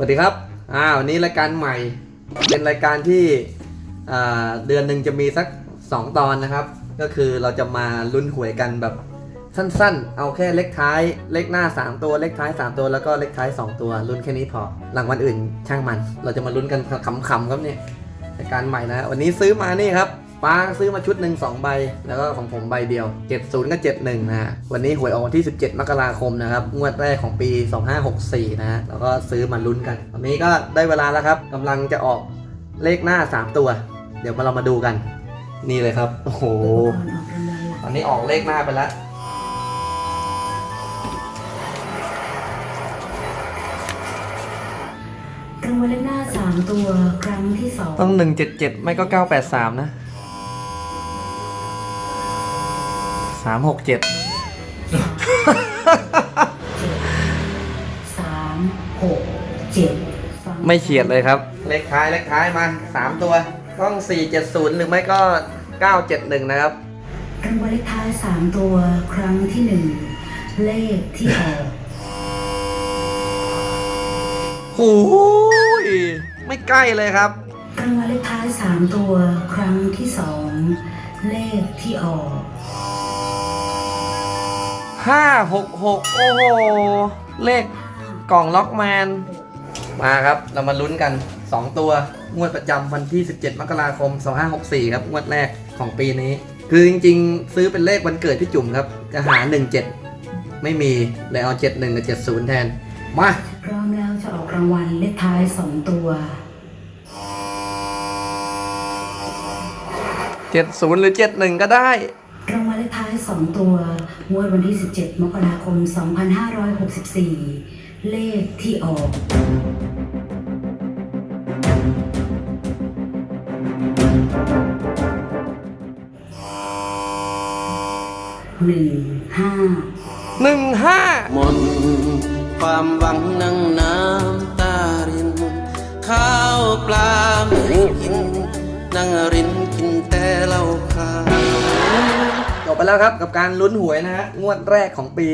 สวัสดีครับ อ่า วันนี้รายการใหม่ เป็นรายการที่เดือนหนึ่งจะมีสัก 2 ตอนนะครับ ก็คือเราจะมาลุ้นหวยกันแบบสั้นๆ เอาแค่เลขท้าย เลขหน้า 3 ตัว เลขท้าย 3 ตัว แล้วก็เลขท้าย 2 ตัว ลุ้นแค่นี้พอ หลังวันอื่นช่างมัน เราจะมาลุ้นกันขำๆครับเนี่ยรายการใหม่นะ วันนี้ซื้อมานี่ครับ ป้าซื้อมาชุดหนึ่งสองใบ แล้วก็ของผมใบเดียว 70กับ71 นะฮะ วันนี้หวยออกวันที่ 17 มกราคมนะครับ งวดแรกของปี 2564 นะฮะ แล้วก็ซื้อมาลุ้นกันวันนี้ก็ได้เวลาแล้วครับกำลังจะออกเลขหน้า 3 ตัว เดี๋ยวมาเรามาดูกัน นี่เลยครับ โอ้โห ตอนนี้ออกเลขหน้าไปแล้วรางวัลเลขหน้าสามตัวครั้งที่สองต้อง 177 ไม่ก็ 983 นะ 367สามหกเจ็ดฟังไม่เฉียดเลยครับ เลขท้ายเลขท้ายมา3ตัวต้อง470หรือไม่ก็971นะครับรางวัลเลขท้ายสามตัวครั้งที่หนึ่งเลขที่ออกโอ้ยไม่ใกล้เลยครับรางวัลเลขท้ายสามตัวครั้งที่สองเลขที่ออก 566โอ้โห เลขกล่องล็อกแมน มาครับ เรามาลุ้นกัน 2 ตัว งวดประจำวันที่ 17 มกราคม 2564 ครับ งวดแรกของปีนี้ คือจริงๆ ซื้อเป็นเลขวันเกิดพี่จุ่มครับ จะหา 17 ไม่มีเลยเอา 71 กับ 70 แทน มาพร้อมแล้วจะออกรางวัลเลขท้ายสองตัว 70 หรือ 71 ก็ได้ รางวัลเลขท้ายสองตัวงวดวันที่ 17 มกราคม 2564 เลขที่ออก หนึ่งห้า15มนความหวังนั่งน้ำตาริน ข้าวปลาไม่กิน นั่งรินกินแต่เหล้าขาวจบ ไปแล้วครับกับการลุ้นหวยนะฮะงวดแรกของปี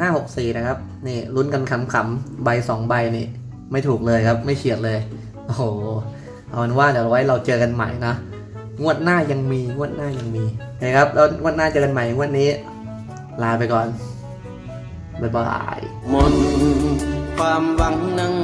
2564 นะครับนี่ลุ้นกันขำๆใบ 2 ใบนี่ ไม่ถูกเลยครับไม่เฉียดเลย โอ้โหเอาเป็นว่าเดี๋ยวไว้เราเจอกันใหม่นะงวดหน้ายังมีงวดหน้ายังมีนะครับแล้วงวดหน้าเจอกันใหม่งวดนี้ ลาไปก่อนบ๊ายบายมนความหวังนั่ง